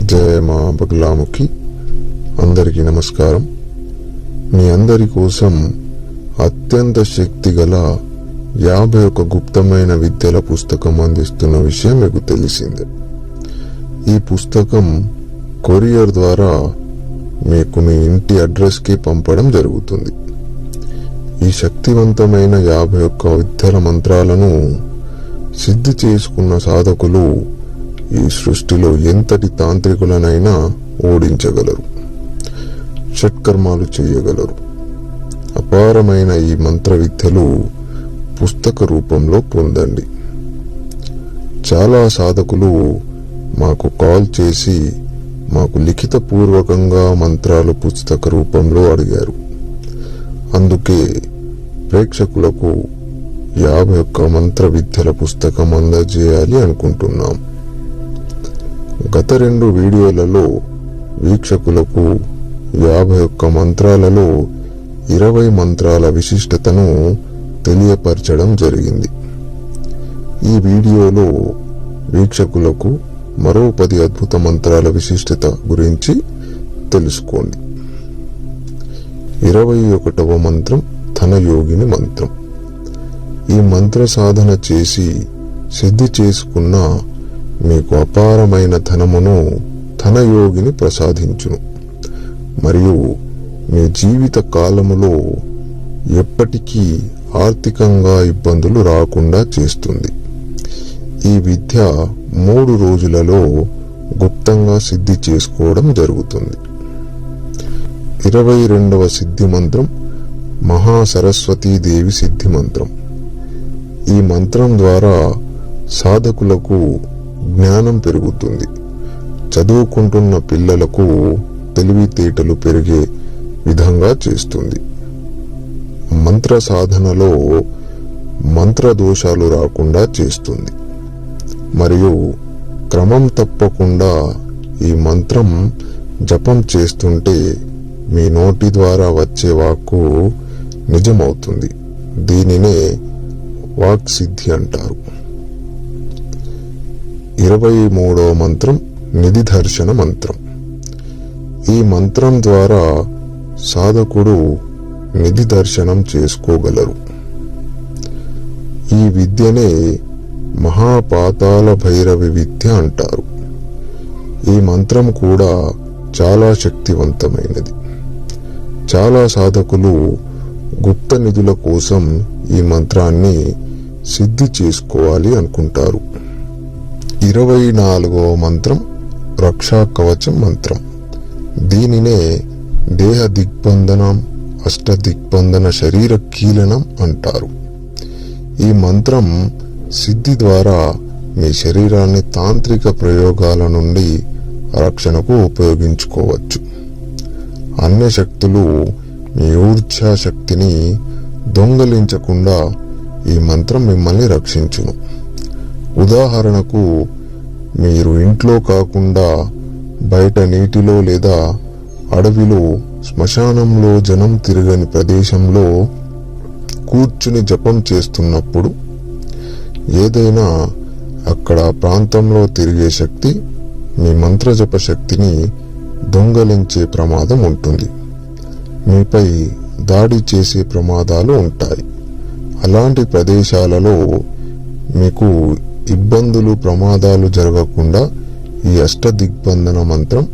జయ మా బగులాముఖి అందరికీ నమస్కారం. మీ అందరి కోసం అత్యంత శక్తి గల యాభై ఒక గుప్తమైన విద్యల పుస్తకం అందిస్తున్న విషయం మీకు తెలిసిందే. ఈ పుస్తకం కొరియర్ ద్వారా మీకు మీ ఇంటి అడ్రస్కి పంపడం జరుగుతుంది. ఈ శక్తివంతమైన యాభై ఒక్క విద్యల మంత్రాలను సిద్ధి చేసుకున్న సాధకులు ఈ సృష్టిలో ఎంతటి తాంత్రికులనైనా ఓడించగలరు షట్కర్మాలు చేయగలరు. అపారమైన ఈ మంత్ర విద్యలు పుస్తక రూపంలో పొందండి. చాలా సాధకులు మాకు కాల్ చేసి మాకు లిఖితపూర్వకంగా మంత్రాలు పుస్తక రూపంలో అడిగారు. అందుకే ప్రేక్షకులకు యాభై ఒక్క మంత్ర విద్యల పుస్తకం అందజేయాలి అనుకుంటున్నాం. గత రెండు వీడియోలలో వీక్షకులకు యాభై ఒక్క మంత్రాలలో ఇరవై మంత్రాల విశిష్టతను తెలియపరచడం జరిగింది. ఈ వీడియోలో వీక్షకులకు మరో పది అద్భుత మంత్రాల విశిష్టత గురించి తెలుసుకోండి. ఇరవై ఒకటవ మంత్రం ధనయోగిని మంత్రం. ఈ మంత్ర సాధన చేసి సిద్ధి చేసుకున్న మీకు అపారమైన ధనమును ధనయోగిని ప్రసాదించును. మరియు మీ జీవిత కాలములో ఎప్పటికీ ఆర్థికంగా ఇబ్బందులు రాకుండా చేస్తుంది. ఈ విద్య మూడు రోజులలో గుప్తంగా సిద్ధి చేసుకోవడం జరుగుతుంది. ఇరవై రెండవ సిద్ధి మంత్రం మహాసరస్వతీదేవి సిద్ధి మంత్రం. ఈ మంత్రం ద్వారా సాధకులకు జ్ఞానం పెరుగుతుంది. చదువుకుంటున్న పిల్లలకు తెలివితేటలు పెరిగే విధంగా చేస్తుంది. మంత్ర సాధనలో మంత్ర దోషాలు రాకుండా చేస్తుంది. మరియు క్రమం తప్పకుండా ఈ మంత్రం జపం చేస్తుంటే మీ నోటి ద్వారా వచ్చే వాక్కు నిజమవుతుంది. దీనినే వాక్ సిద్ధి అంటారు. ఇరవై మూడో మంత్రం నిధి దర్శన మంత్రం. ఈ మంత్రం ద్వారా సాధకుడు నిధి దర్శనం చేసుకోగలరు. ఈ విద్యనే మహాపాతాల భైరవి విద్య అంటారు. ఈ మంత్రం కూడా చాలా శక్తివంతమైనది. చాలా సాధకులు గుప్త నిధుల కోసం ఈ మంత్రాన్ని సిద్ధి చేసుకోవాలి అనుకుంటారు. ఇరవై నాలుగవ మంత్రం రక్షా కవచం మంత్రం. దీనినే దేహ దిగ్బంధనం అష్ట దిగ్బంధన శరీర కీలనం అంటారు. ఈ మంత్రం సిద్ధి ద్వారా మీ శరీరాన్ని తాంత్రిక ప్రయోగాల నుండి రక్షణకు ఉపయోగించుకోవచ్చు. అన్ని శక్తులు మీ ఊర్జా శక్తిని దొంగలించకుండా ఈ మంత్రం మిమ్మల్ని రక్షించును. ఉదాహరణకు మీరు ఇంట్లో కాకుండా బయట నీటిలో లేదా అడవిలో శ్మశానంలో జనం తిరగని ప్రదేశంలో కూర్చుని జపం చేస్తున్నప్పుడు ఏదైనా అక్కడ ప్రాంతంలో తిరిగే శక్తి మీ మంత్రజప శక్తిని దొంగలించే ప్రమాదం ఉంటుంది. మీపై దాడి చేసే ప్రమాదాలు ఉంటాయి. అలాంటి ప్రదేశాలలో మీకు ఇబ్బందులు ప్రమాదాలు జరగకుండా ఈ అష్ట దిగ్బంధన మంత్రం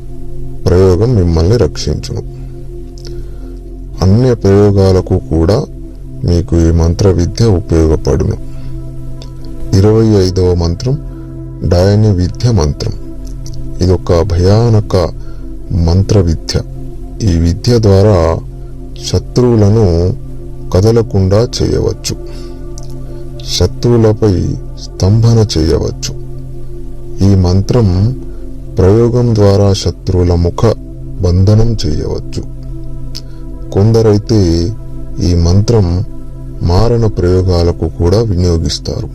ప్రయోగం మిమ్మల్ని రక్షించును. అన్య ప్రయోగాలకు కూడా మీకు ఈ మంత్ర విద్య ఉపయోగపడును. ఇరవై ఐదవ మంత్రం డయని విద్య మంత్రం. ఇదొక భయానక మంత్ర విద్య ఈ విద్య ద్వారా శత్రువులను కదలకుండా చేయవచ్చు. శత్రువులపై స్తంభన చేయవచ్చు. ఈ మంత్రం ప్రయోగం ద్వారా శత్రువుల ముఖ బంధనం చేయవచ్చు. కొందరైతే ఈ మంత్రం మారణ ప్రయోగాలకు కూడా వినియోగిస్తారు.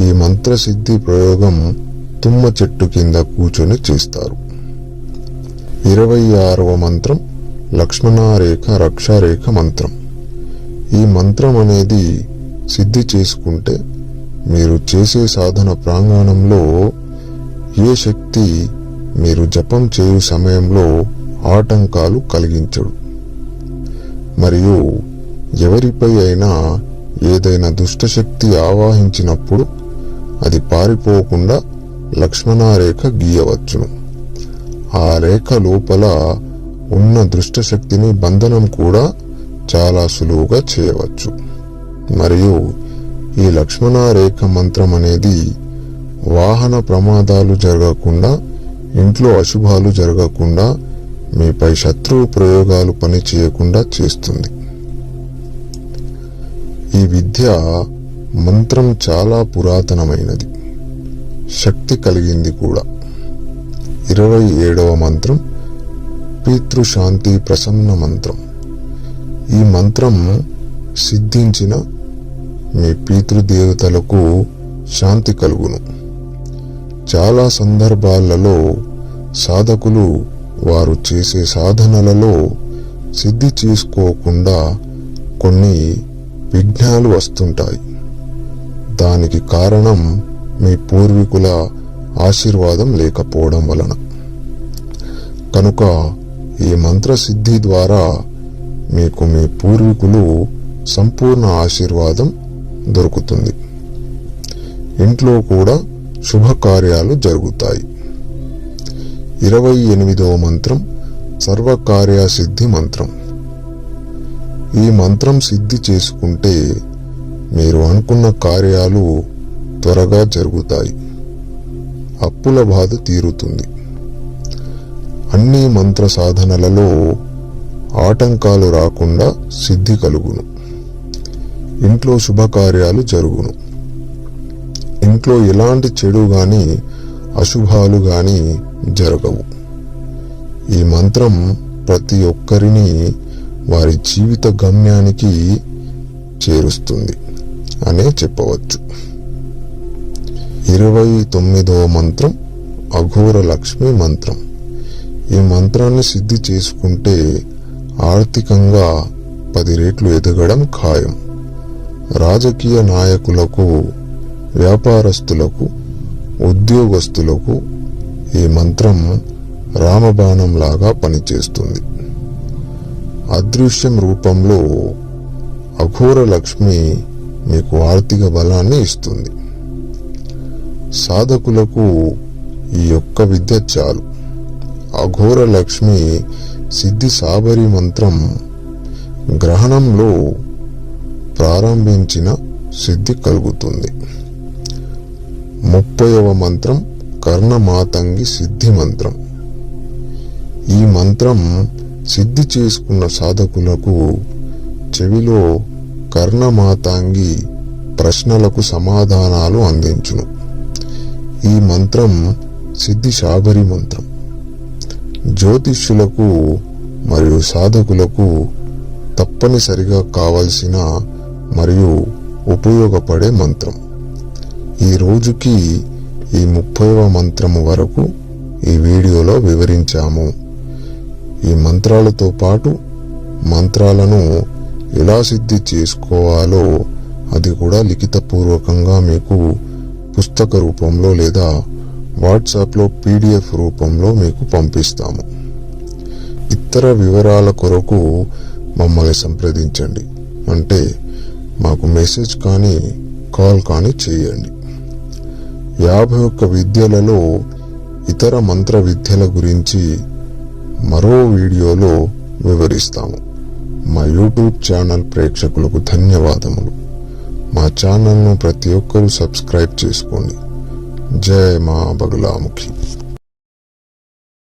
ఈ మంత్రసిద్ధి ప్రయోగం తుమ్మ చెట్టు కింద కూర్చొని చేస్తారు. ఇరవై ఆరవ మంత్రం లక్ష్మణారేఖ రక్షారేఖ మంత్రం. ఈ మంత్రం అనేది సిద్ధి చేసుకుంటే మీరు చేసే సాధన ప్రాంగణంలో ఏ శక్తి మీరు జపం చేయు సమయంలో ఆటంకాలు కలిగించడు. మరియు ఎవరిపై అయినా ఏదైనా దుష్టశక్తి ఆవాహించినప్పుడు అది పారిపోకుండా లక్ష్మణారేఖ గీయవచ్చును. ఆ రేఖ లోపల ఉన్న దుష్టశక్తిని బంధనం కూడా చాలా సులువుగా చేయవచ్చు. మరియు ఈ లక్ష్మణారేఖ మంత్రం అనేది వాహన ప్రమాదాలు జరగకుండా ఇంట్లో అశుభాలు జరగకుండా మీపై శత్రువు ప్రయోగాలు పని చేయకుండా చేస్తుంది. ఈ విద్య మంత్రం చాలా పురాతనమైనది. శక్తి కలిగింది కూడా. ఇరవై ఏడవ మంత్రం పితృశాంతి ప్రసన్న మంత్రం. ఈ మంత్రం సిద్ధించిన మీ పితృదేవతలకు శాంతి కలుగును. చాలా సందర్భాలలో సాధకులు వారు చేసే సాధనలలో సిద్ధి చేసుకోకుండా కొన్ని విఘ్నాలు వస్తుంటాయి. దానికి కారణం మీ పూర్వీకుల ఆశీర్వాదం లేకపోవడం వలన. కనుక ఈ మంత్ర సిద్ధి ద్వారా మీకు మీ పూర్వీకులు సంపూర్ణ ఆశీర్వాదం దొరుకుతుంది. ఇంట్లో కూడా శుభకార్యాలు జరుగుతాయి. ఇరవై ఎనిమిదవ మంత్రం సర్వకార్య సిద్ధి మంత్రం. ఈ మంత్రం సిద్ధి చేసుకుంటే మీరు అనుకున్న కార్యాలు త్వరగా జరుగుతాయి. అప్పుల బాధ తీరుతుంది. అన్ని మంత్ర సాధనలలో ఆటంకాలు రాకుండా సిద్ధి కలుగును. ఇంట్లో శుభకార్యాలు జరుగును. ఇంట్లో ఎలాంటి చెడు గాని అశుభాలు గాని జరగవు. ఈ మంత్రం ప్రతి ఒక్కరిని వారి జీవిత గమ్యానికి చేరుస్తుంది అనే చెప్పవచ్చు. ఇరవై తొమ్మిదవ మంత్రం అఘోర లక్ష్మి మంత్రం. ఈ మంత్రాన్ని సిద్ధి చేసుకుంటే ఆర్థికంగా పది రేట్లు ఎదగడం ఖాయం. రాజకీయ నాయకులకు వ్యాపారస్తులకు ఉద్యోగస్తులకు ఈ మంత్రం రామబాణం లాగా పనిచేస్తుంది. అదృశ్యం రూపంలో అఘోర లక్ష్మి మీకు ఆర్థిక బలాన్ని ఇస్తుంది. సాధకులకు ఈ యొక్క విద్య చాలు. అఘోర లక్ష్మి సిద్ధి సాబరి మంత్రం గ్రహణంలో ప్రారంభించిన సిద్ధి కలుగుతుంది. ముప్పైవ మంత్రం కర్ణమాతంగి సిద్ధి మంత్రం. ఈ మంత్రం సిద్ధి చేసుకున్న సాధకులకు చెవిలో కర్ణమాతాంగి ప్రశ్నలకు సమాధానాలు అందించును. ఈ మంత్రం సిద్ధి శాబరి మంత్రం. జ్యోతిష్యులకు మరియు సాధకులకు తప్పనిసరిగా కావలసిన మరియు ఉపయోగపడే మంత్రం. ఈ రోజుకి ఈ ముప్పైవ మంత్రము వరకు ఈ వీడియోలో వివరించాము. ఈ మంత్రాలతో పాటు మంత్రాలను ఎలా సిద్ధి చేసుకోవాలో అది కూడా లిఖితపూర్వకంగా మీకు పుస్తక రూపంలో లేదా వాట్సాప్లో పీడిఎఫ్ రూపంలో మీకు పంపిస్తాము. ఇతర వివరాల కొరకు మమ్మల్ని సంప్రదించండి. అంటే మాకు మెసేజ్ కానీ కాల్ కానీ చేయండి. యాభై ఒక్క విద్యలలో ఇతర మంత్ర విద్యల గురించి మరో వీడియోలో వివరిస్తాము. మా యూట్యూబ్ ఛానల్ ప్రేక్షకులకు ధన్యవాదములు. మా ఛానల్ను ప్రతి ఒక్కరూ సబ్స్క్రైబ్ చేసుకోండి. జయ మా బగులాముఖి.